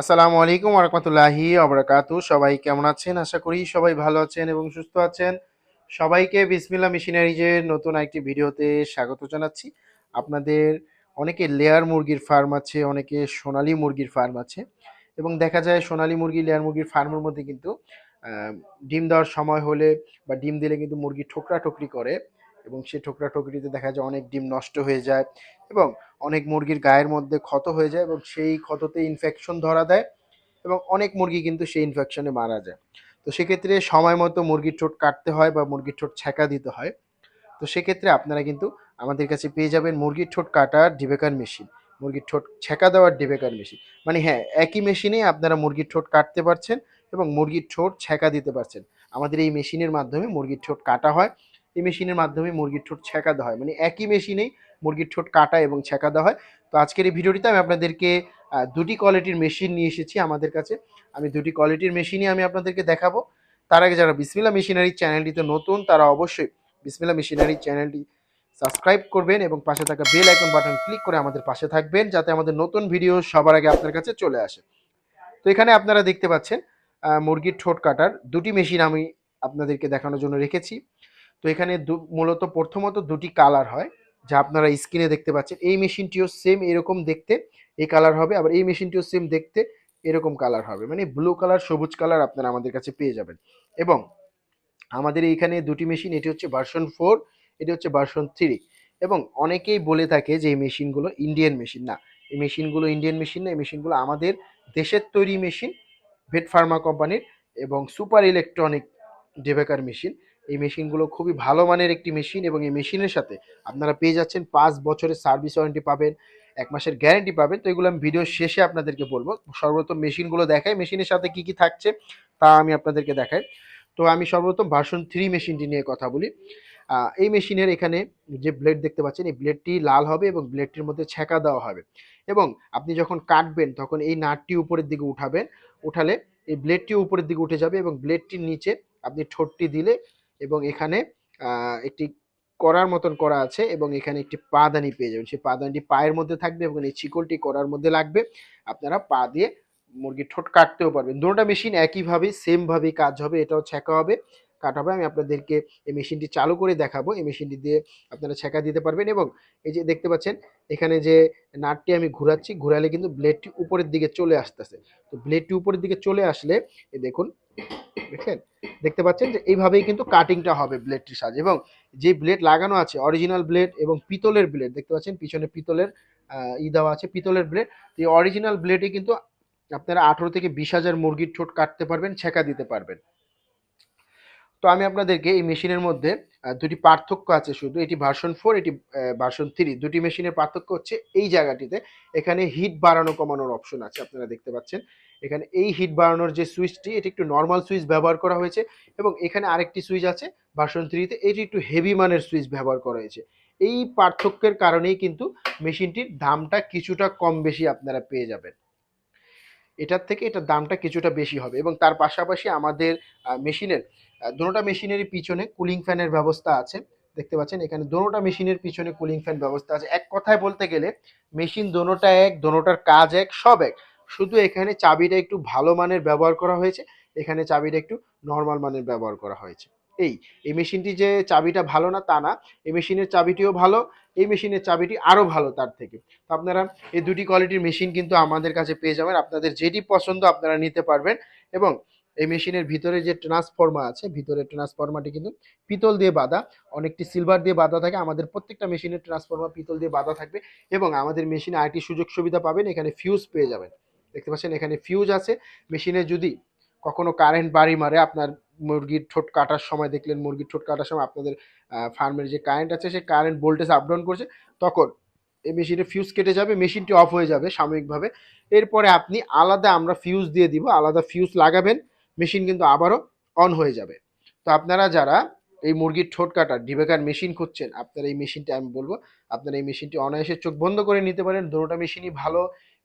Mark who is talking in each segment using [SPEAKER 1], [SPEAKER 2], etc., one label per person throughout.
[SPEAKER 1] আসসালামু আলাইকুম ওরহমতুল্লাহি অবরাকাতু সবাই কেমন আছেন? আশা করি সবাই ভালো আছেন এবং সুস্থ আছেন। সবাইকে বিসমিল্লা মেশিনারিজের নতুন একটি ভিডিওতে স্বাগত জানাচ্ছি। আপনাদের অনেকে লেয়ার মুরগির ফার্ম আছে, অনেকে সোনালী মুরগির ফার্ম আছে এবং দেখা যায় সোনালী মুরগি, লেয়ার মুরগির ফার্মের মধ্যে কিন্তু ডিম দেওয়ার সময় হলে বা ডিম দিলে কিন্তু মুরগি ঠোকরা ঠোকরি করে। এবং সেই ঠোকরা ঠোকরিতে দেখা যায় অনেক ডিম নষ্ট হয়ে যায় এবং অনেক মুরগির গায়ের মধ্যে ক্ষত হয়ে যায় এবং সেই ক্ষততে ইনফেকশন ধরা দেয় এবং অনেক মুরগি কিন্তু সেই ইনফেকশনে মারা যায়। তো সেক্ষেত্রে সময় মতো মুরগির ঠোঁট কাটতে হয় বা মুরগির ঠোঁট ছ্যাঁকা দিতে হয়। তো সেক্ষেত্রে আপনারা কিন্তু আমাদের কাছে পেয়ে যাবেন মুরগির ঠোঁট কাটার ডিবেকার মেশিন মুরগির ঠোঁট ছ্যাঁকা দেওয়ার ডিবেকার মেশিন মানে হ্যাঁ একই মেশিনেই আপনারা মুরগির ঠোঁট কাটতে পারছেন এবং মুরগির ঠোঁট ছ্যাঁকা দিতে পারছেন। আমাদের এই মেশিনের মাধ্যমে মুরগির ঠোঁট কাটা হয় এই মেশিনের মাধ্যমে মুরগির ঠোঁট দেওয়া হয়। মানে একই মেশিনেই মুরগির ঠোঁট কাটা এবং দেওয়া হয়। তো আজকের এই ভিডিওটিতে আমি আপনাদেরকে দুটি কোয়ালিটির মেশিন নিয়ে এসেছি আমাদের কাছে। আমি দুটি কোয়ালিটির মেশিনই আমি আপনাদেরকে দেখাবো। তার আগে যারা বিসমিল্লা মেশিনারি চ্যানেলটিতে নতুন, তারা অবশ্যই বিসমিল্লা মেশিনারি চ্যানেলটি সাবস্ক্রাইব করবেন এবং পাশে থাকা বেল আইকন বাটন ক্লিক করে আমাদের পাশে থাকবেন যাতে আমাদের নতুন ভিডিও সবার আগে আপনার কাছে চলে আসে। তো এখানে আপনারা দেখতে পাচ্ছেন মুরগির ঠোঁট কাটার দুটি মেশিন আমি আপনাদেরকে দেখানোর জন্য রেখেছি। তো এখানে মূলত প্রথমত দুটি কালার হয়, যা আপনারা স্ক্রিনে দেখতে পাচ্ছেন। এই মেশিনটিও সেম এরকম দেখতে এই কালার হবে, আবার এই মেশিনটিও সেম দেখতে এরকম কালার হবে। মানে ব্লু কালার সবুজ কালার আপনারা আমাদের কাছে পেয়ে যাবেন। এবং আমাদের এইখানে দুটি মেশিন এটি হচ্ছে ভার্সন ফোর এটি হচ্ছে ভার্সন থ্রি এবং অনেকেই বলে থাকে যে, এই মেশিনগুলো ইন্ডিয়ান মেশিন না। এই মেশিনগুলো ইন্ডিয়ান মেশিন না, এই মেশিনগুলো আমাদের দেশের তৈরি মেশিন ভেট ফার্মা কোম্পানির এবং সুপার ইলেকট্রনিক ডেভেকার মেশিন এই মেশিনগুলো খুবই ভালো মানের একটি মেশিন এবং এই মেশিনের সাথে আপনারা পেয়ে যাচ্ছেন পাঁচ বছরের সার্ভিস ওয়ারেন্টি পাবেন, এক মাসের গ্যারেন্টি পাবেন। তো এগুলো আমি ভিডিও শেষে আপনাদেরকে বলব। সর্বপ্রথম মেশিনগুলো দেখাই, মেশিনের সাথে কি কি থাকছে তা আমি আপনাদেরকে দেখাই। তো আমি সর্বপ্রথম ভার্সন থ্রি মেশিনটি নিয়ে কথা বলি। এই মেশিনের এখানে যে ব্লেড দেখতে পাচ্ছেন, এই ব্লেডটি লাল হবে এবং ব্লেডটির মধ্যে ছেঁকা দেওয়া হবে। এবং আপনি যখন কাটবেন, তখন এই নাটটি উপরের দিকে উঠাবেন। উঠালে এই ব্লেডটি উপরের দিকে উঠে যাবে এবং ব্লেডটির নিচে আপনি ঠোঁটটি দিলে এবং এখানে একটি করার মতন করা আছে এবং এখানে একটি পাদানি পেয়ে যাবেন। সেই পাদানিটি পায়ের মধ্যে থাকবে এবং এই চিকলটি করার মধ্যে লাগবে। আপনারা পা দিয়ে মুরগির ঠোঁট কাটতেও পারবেন। দুটোটা মেশিন একইভাবে সেমভাবেই কাজ হবে, এটাও ছ্যাঁকা হবে। কাটা হবে, আমি আপনাদেরকে এই মেশিনটি চালু করে দেখাবো। এই মেশিনটি দিয়ে আপনারা ছ্যাঁকা দিতে পারবেন এবং এই যে দেখতে পাচ্ছেন, এখানে যে নাটটি আমি ঘোরাচ্ছি, ঘোরালে কিন্তু ব্লেডটি উপরের দিকে চলে আসতেছে। তো ব্লেডটি উপরের দিকে চলে আসলে দেখুন দেখলেন দেখতে পাচ্ছেন যে এইভাবেই কিন্তু কাটিংটা হবে ব্লেডটির সাহায্যে এবং যে ব্লেড লাগানো আছে অরিজিনাল ব্লেড এবং পিতলের ব্লেড দেখতে পাচ্ছেন? পিছনে পিতলের ই দেওয়া আছে, পিতলের ব্লেড এই অরিজিনাল ব্লেডে কিন্তু আপনারা আঠেরো থেকে বিশ হাজার মুরগির ঠোঁট কাটতে পারবেন, ছেঁকা দিতে পারবেন। তো আমি আপনাদেরকে এই মেশিনের মধ্যে দুটি পার্থক্য আছে শুধু, এটি ভার্সন ফোর এটি ভার্সন থ্রি দুটি মেশিনের পার্থক্য হচ্ছে এই জায়গাটিতে। এখানে হিট বাড়ানো কমানোর অপশন আছে, আপনারা দেখতে পাচ্ছেন। এখানে এই হিট বাড়ানোর যে সুইচটি এটি একটু নর্মাল সুইচ ব্যবহার করা হয়েছে এবং এখানে আরেকটি সুইচ আছে ভার্সন থ্রিতে এটি একটু হেভি মানের সুইচ ব্যবহার করা হয়েছে। এই পার্থক্যের কারণেই কিন্তু মেশিনটির দামটা কিছুটা কম বেশি আপনারা পেয়ে যাবেন। এটার থেকে এটার দামটা কিছুটা বেশি হবে এবং তার পাশাপাশি আমাদের মেশিনের দুটোটা মেশিনেরই পিছনে কুলিং ফ্যানের ব্যবস্থা আছে। দেখতে পাচ্ছেন, এখানে দোনোটা মেশিনের পিছনে কুলিং ফ্যান ব্যবস্থা আছে। এক কথায় বলতে গেলে, মেশিন দোনোটা এক দোনোটার কাজ এক, সব এক। শুধু এখানে চাবিটা একটু ভালো মানের ব্যবহার করা হয়েছে, এখানে চাবিটা একটু নর্মাল মানের ব্যবহার করা হয়েছে। এই এই মেশিনটি যে চাবিটা ভালো না তা না, এই মেশিনের চাবিটিও ভালো, এই মেশিনের চাবিটি আরও ভালো তার থেকে। তো আপনারা এই দুটি কোয়ালিটির মেশিন কিন্তু আমাদের কাছে পেয়ে যাবেন, আপনাদের যেটি পছন্দ আপনারা নিতে পারবেন এবং এই মেশিনের ভিতরে যে ট্রান্সফর্মার আছে ভিতরে ট্রান্সফর্মারটি কিন্তু পিতল দিয়ে বাঁধা, অনেকটি সিলভার দিয়ে বাঁধা থাকে, আমাদের প্রত্যেকটা মেশিনের ট্রান্সফর্মার পিতল দিয়ে বাঁধা থাকবে এবং আমাদের মেশিনে আরেকটি সুযোগ সুবিধা পাবেন, এখানে ফিউজ পেয়ে যাবেন। দেখতে পাচ্ছেন, এখানে ফিউজ আছে, মেশিনে যদি কখনো কারেন্ট বাড়ি মারে আপনার মুরগির ঠোঁট কাটার সময় দেখলেন মুরগির ঠোঁট কাটার সময় আপনাদের ফার্মের যে কারেন্ট আছে সেই কারেন্ট ভোল্টেজ আপডাউন করছে, তখন এই মেশিনে ফিউজ কেটে যাবে মেশিনটি অফ হয়ে যাবে সাময়িকভাবে। এরপরে আপনি আলাদা আমরা ফিউজ দিয়ে দিব, আলাদা ফিউজ লাগাবেন মেশিন কিন্তু আবারও অন হয়ে যাবে। তো আপনারা যারা এই মুরগির ঠোঁট কাটার ডিবেকার মেশিন খুঁজছেন, আপনারা এই মেশিনটি আমি বলব, আপনারা এই মেশিনটি অনায়াসে চোখ বন্ধ করে নিতে পারেন দুটোটা মেশিনই ভালো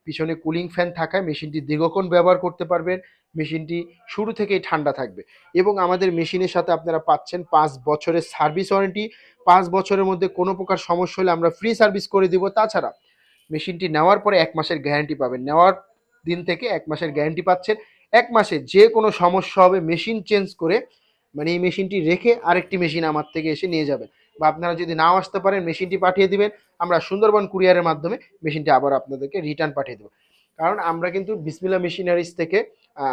[SPEAKER 1] পিছনে কুলিং ফ্যান থাকায় মেশিনটি দীর্ঘক্ষণ ব্যবহার করতে পারবেন, মেশিনটি শুরু থেকেই ঠান্ডা থাকবে এবং আমাদের মেশিনের সাথে আপনারা পাচ্ছেন পাঁচ বছরের সার্ভিস ওয়ারেন্টি পাঁচ বছরের মধ্যে কোনো প্রকার সমস্যা হলে আমরা ফ্রি সার্ভিস করে দিব। তাছাড়া মেশিনটি নেওয়ার পরে এক মাসের গ্যারান্টি পাবেন, নেওয়ার দিন থেকে এক মাসের গ্যারান্টি পাচ্ছেন। এক মাসে যে কোনো সমস্যা হবে, মেশিন চেঞ্জ করে মানে এই মেশিনটি রেখে আরেকটি মেশিন আমার থেকে এসে নিয়ে যাবেন। বা আপনারা যদি নাও আসতে পারেন, মেশিনটি পাঠিয়ে দিবেন। আমরা সুন্দরবন কুরিয়ারের মাধ্যমে মেশিনটি আবার আপনাদেরকে রিটার্ন পাঠিয়ে দেবো। কারণ আমরা কিন্তু বিসমিল্লা মেশিনারিজ থেকে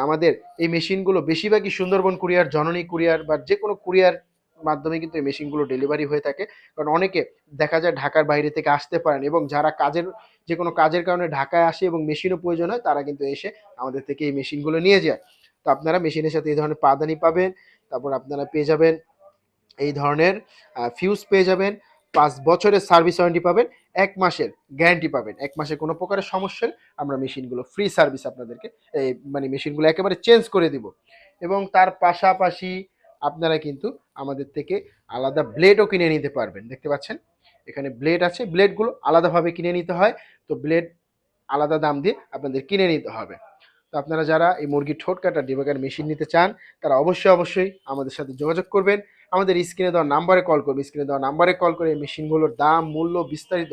[SPEAKER 1] আমাদের এই মেশিনগুলো বেশিরভাগই সুন্দরবন কুরিয়ার, জননী কুরিয়ার বা যে কোনো কুরিয়ার মাধ্যমে কিন্তু এই মেশিনগুলো ডেলিভারি হয়ে থাকে। কারণ অনেকে দেখা যায় ঢাকার বাইরে থেকে আসতে পারেন এবং যারা কাজের, যে কোনো কাজের কারণে ঢাকায় আসে এবং মেশিনও প্রয়োজন হয়, তারা কিন্তু এসে আমাদের থেকে এই মেশিনগুলো নিয়ে যায়। তো আপনারা মেশিনের সাথে এই ধরনের পাদানি পাবেন, তারপর আপনারা পেয়ে যাবেন এই ধরনের ফিউজ পেয়ে যাবেন, পাঁচ বছরের সার্ভিস ওয়ারেন্টি পাবেন, এক মাসের গ্যারান্টি পাবেন। এক মাসে কোনো প্রকারের সমস্যা আমরা মেশিনগুলো ফ্রি সার্ভিস আপনাদেরকে, এই মানে মেশিনগুলো একেবারে চেঞ্জ করে দিব। এবং তার পাশাপাশি আপনারা কিন্তু আমাদের থেকে আলাদা ব্লেডও কিনে নিতে পারবেন, দেখতে পাচ্ছেন? এখানে ব্লেড আছে ব্লেডগুলো আলাদাভাবে কিনে নিতে হয়, তো ব্লেড আলাদা দাম দিয়ে আপনাদের কিনে নিতে হবে। তো আপনারা যারা এই মুরগির ঠোঁট কাটা ডিবাকার মেশিন নিতে চান, তারা অবশ্যই অবশ্যই আমাদের সাথে যোগাযোগ করবেন। আমাদের স্ক্রিনে দেওয়া নাম্বারে কল করবে স্ক্রিনে দেওয়া নাম্বারে কল করে এই মেশিনগুলোর দাম, মূল্য বিস্তারিত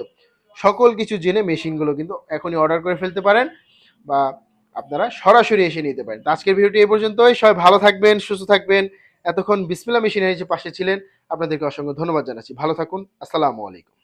[SPEAKER 1] সকল কিছু জেনে মেশিনগুলো কিন্তু এখনই অর্ডার করে ফেলতে পারেন বা আপনারা সরাসরি এসে নিতে পারেন। আজকের ভিডিওটি এই পর্যন্তই। সবাই ভালো থাকবেন, সুস্থ থাকবেন। এতক্ষণ বিসমিল্লা মেশিনের যে পাশে ছিলেন। আপনাদেরকে অসংখ্য ধন্যবাদ জানাচ্ছি। ভালো থাকুন। আসসালামু আলাইকুম।